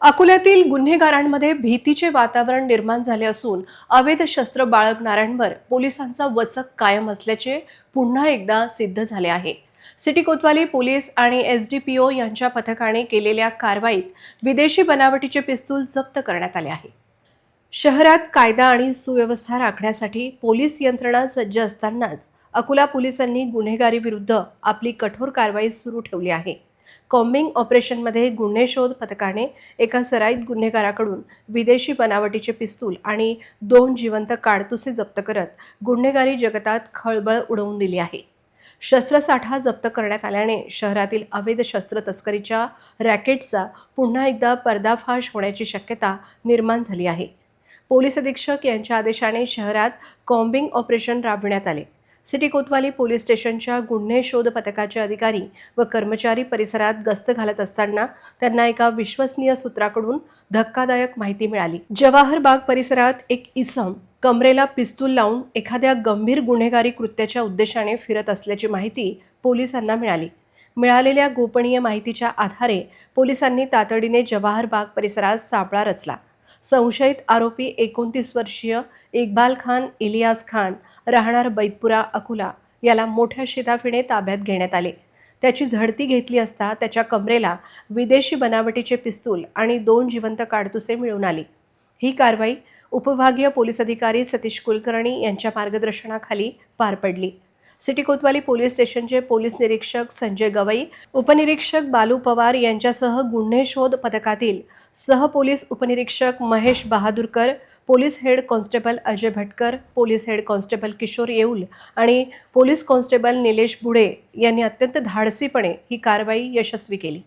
अकोल्यातील गुन्हेगारांमध्ये भीतीचे वातावरण निर्माण झाले असून अवैध शस्त्र बाळगणाऱ्यांवर पोलिसांचा वचक कायम असल्याचे पुन्हा एकदा सिद्ध झाले आहे. सिटी कोतवाली पोलीस आणि एस डी पी ओ यांच्या पथकाने केलेल्या कारवाईत विदेशी बनावटीचे पिस्तूल जप्त करण्यात आले आहे. शहरात कायदा आणि सुव्यवस्था राखण्यासाठी पोलीस यंत्रणा सज्ज असतानाच अकोला पोलिसांनी गुन्हेगारीविरुद्ध आपली कठोर कारवाई सुरू ठेवली आहे. कॉम्बिंग ऑपरेशनमध्ये गुन्हे शोध पथकाने एका सराईत गुन्हेगाराकडून विदेशी बनावटीचे पिस्तूल आणि दोन जिवंत काडतुसे जप्त करत गुन्हेगारी जगतात खळबळ उडवून दिली आहे. शस्त्रसाठा जप्त करण्यात आल्याने शहरातील अवैध शस्त्र तस्करीच्या रॅकेटचा पुन्हा एकदा पर्दाफाश होण्याची शक्यता निर्माण झाली आहे. पोलीस अधीक्षक यांच्या आदेशाने शहरात कॉम्बिंग ऑपरेशन राबविण्यात आले. सिटी कोतवाली पोलीस स्टेशनच्या गुन्हे शोध पथकाचे अधिकारी व कर्मचारी परिसरात गस्त घालत असताना त्यांना एका विश्वसनीय सूत्राकडून धक्कादायक माहिती मिळाली. जवाहर बाग परिसरात एक इसम कमरेला पिस्तूल लावून एखाद्या गंभीर गुन्हेगारी कृत्याच्या उद्देशाने फिरत असल्याची माहिती पोलिसांना मिळाली. मिळालेल्या गोपनीय माहितीच्या आधारे पोलिसांनी तातडीने जवाहर बाग परिसरात सापळा रचला. संशयित आरोपी एकोणतीस वर्षीय इक्बाल खान इलियास खान राहणार बैतपुरा अकुला याला मोठ्या शिताफीने ताब्यात घेण्यात आले. त्याची झडती घेतली असता त्याच्या कमरेला विदेशी बनावटीचे पिस्तूल आणि दोन जिवंत काडतुसे मिळून आली. ही कारवाई उपविभागीय पोलीस अधिकारी सतीश कुलकर्णी यांच्या मार्गदर्शनाखाली पार पडली. सिटी कोतवाली पोलीस स्टेशनचे पोलीस निरीक्षक संजय गवई उपनिरीक्षक बालू पवार यांच्यासह गुन्हे शोध पथकातील सहपोलीस उपनिरीक्षक Mahesh Bahadurkar police head constable Ajay Bhatkar police head constable Kishor Yeul आणि पोलीस कॉन्स्टेबल निलेश बुडे यांनी अत्यंत धाडसीपणे ही कारवाई यशस्वी केली.